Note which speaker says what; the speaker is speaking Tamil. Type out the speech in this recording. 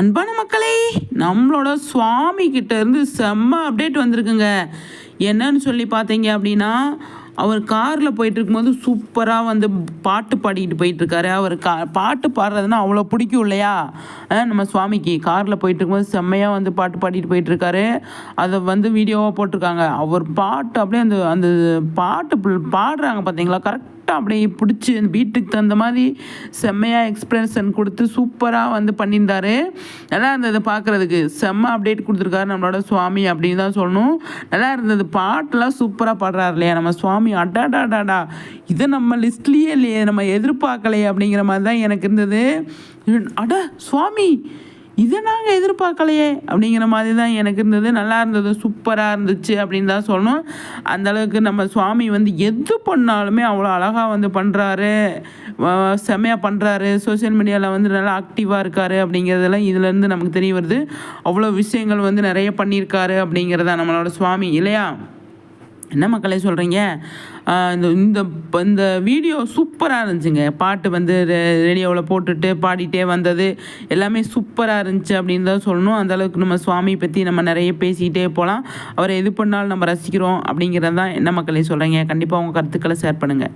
Speaker 1: அன்பான மக்களே நம்மளோட சுவாமி கிட்ட இருந்து செம்ம அப்டேட் வந்திருக்குங்க. என்னன்னு சொல்லி பார்த்தீங்க அப்படின்னா அவர் காரில் போயிட்டு இருக்கும்போது சூப்பராக வந்து பாட்டு பாடிக்கிட்டு போயிட்டுருக்காரு அவர் கா பாட்டு பாடுறதுன்னா அவ்வளோ பிடிக்கும் இல்லையா? நம்ம சுவாமிக்கு காரில் போயிட்டு இருக்கும்போது செம்மையாக வந்து பாட்டு பாடிட்டு போயிட்டுருக்காரு அதை வந்து வீடியோவாக போட்டிருக்காங்க. அவர் பாட்டு அப்படியே அந்த அந்த பாட்டு பாடுறாங்க பார்த்தீங்களா? கரெக்ட் கரெக்டாக அப்படியே பிடிச்சி அந்த பீட்டுக்கு தகுந்த மாதிரி செம்மையாக எக்ஸ்பிரஷன் கொடுத்து சூப்பராக வந்து பண்ணியிருந்தாரு. நல்லா இருந்தது பார்க்குறதுக்கு. செம்ம அப்டேட் கொடுத்துருக்காரு நம்மளோட சுவாமி அப்படின்னு தான் சொல்லணும். நல்லா இருந்தது. பாட்டெலாம் சூப்பராக பாடுறாரு இல்லையா நம்ம சுவாமி. அடாடாடாடா. இது நம்ம லிஸ்ட்லேயே இல்லையே. நம்ம எதிர்பார்க்கலையே அப்படிங்கிற மாதிரி தான் எனக்கு இருந்தது. அட சுவாமி. இதை நாங்கள் எதிர்பார்க்கலையே. அப்படிங்கிற மாதிரி தான் எனக்கு இருந்தது. நல்லா இருந்தது சூப்பராக இருந்துச்சு அப்படின்னு தான் சொல்லணும். அந்த அளவுக்கு நம்ம சுவாமி வந்து எது பண்ணாலுமே அவ்வளோ அழகாக வந்து பண்ணுறாரு செம்மையாக பண்ணுறாரு சோஷியல் மீடியாவில் வந்து நல்லா ஆக்டிவாக இருக்காரு அப்படிங்கிறதெல்லாம் இதுலேருந்து நமக்கு தெரிய வருது. அவ்வளோ விஷயங்கள் வந்து நிறைய பண்ணியிருக்காரு அப்படிங்கிறதா நம்மளோட சுவாமி இல்லையா? என்ன மக்களே சொல்கிறீங்க இந்த இந்த இந்த வீடியோ சூப்பராக இருந்துச்சுங்க. பாட்டு வந்து ரேடியோவில் போட்டுட்டு பாடிட்டே வந்தது. எல்லாமே சூப்பராக இருந்துச்சு அப்படின்னு தான் சொல்லணும். அந்தளவுக்கு நம்ம சுவாமி பற்றி நம்ம நிறைய பேசிக்கிட்டே போகலாம் அவரை எது பண்ணாலும் நம்ம ரசிக்கிறோம் அப்படிங்கிறது தான் என்ன மக்களே சொல்கிறீங்க கண்டிப்பாக உங்கள் கருத்துக்களை ஷேர் பண்ணுங்கள்